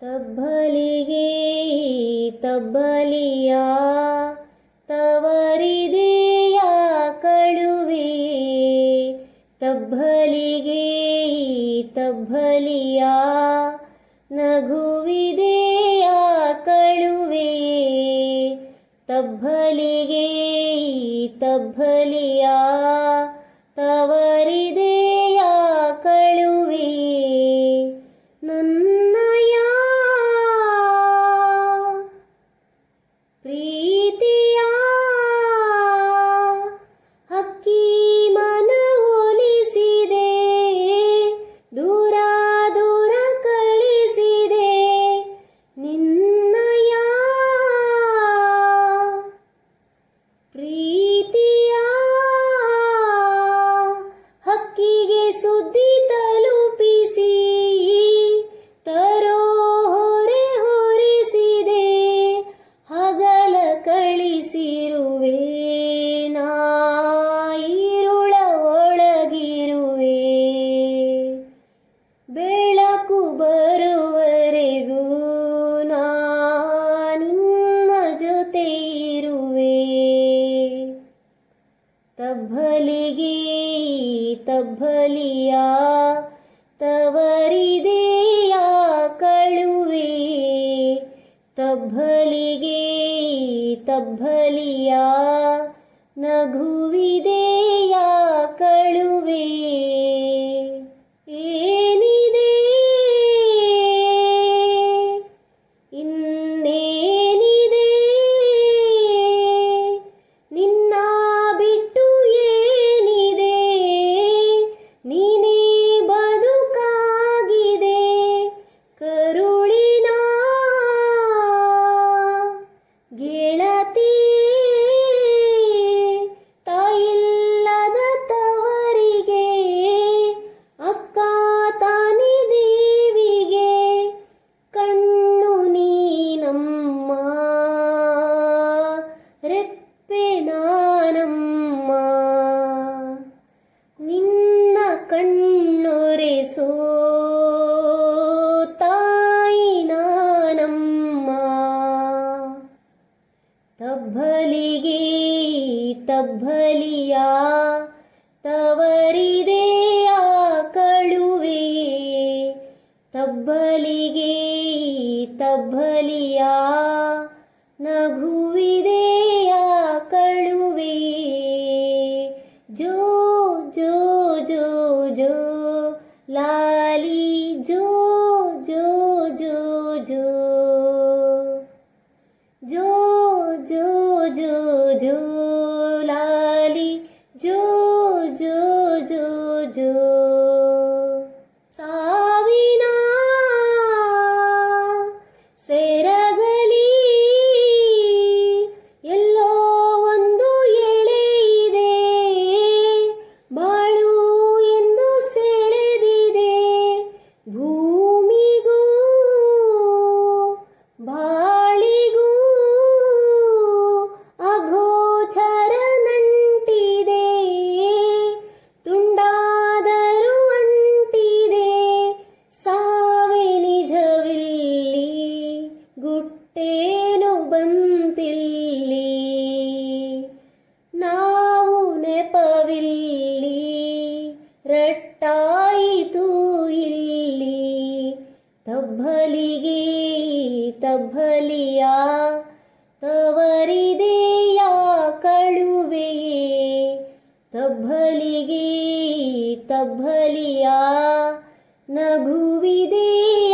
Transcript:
ತಬ್ಬಲಿಗೆ ತಬ್ಬಲಿಯ ತವರಿದೆಯ ಕಳುವೆ? ತಬ್ಬಲಿಗೆ ತಬ್ಬಲಿಯ ನಗುವಿದೆಯ ಕಳುವೆ? ತಬ್ಬಲಿಗೆ ತಬ್ಬಲಿಯ ಬರುವರೆಗೂ ನಾ ನಿನ್ನ ಜೊತೆ ಇರುವೆ ತಬ್ಬಲಿಗೆ ತಬ್ಬಲಿಯ ತವರಿದೆಯ ಕಳುವೆ. ತಬ್ಬಲಿಗೆ ತಬ್ಬಲಿಯ ನಗುವಿದೆಯ ಕಳುವೆ. ಕಣ್ಣೊರೆಸೋ ತಾಯಿ ನಾನಮ್ಮ. ತಬ್ಬಲಿಗೆ ತಬ್ಬಲಿಯ ತವರಿದೆಯ ಕಳುವೆ. ತಬ್ಬಲಿಗೆ ತಬ್ಬಲಿಯ ನಗುವಿದೆಯ జో లాలి జో జో జో జో ಗುಟ್ಟೇನು ಬಂತಿಲ್ಲಿ ನಾವು ನೆಪವಿಲ್ಲಿ ರಟ್ಟಾಯಿತು ಇಲ್ಲಿ. ತಬ್ಬಲಿಗೆ ತಬ್ಬಲಿಯ ತವರಿದೆಯ ಕಳುವೆಯೇ? ತಬ್ಬಲಿಗೆ ತಬ್ಬಲಿಯ ನಗುವಿದೆ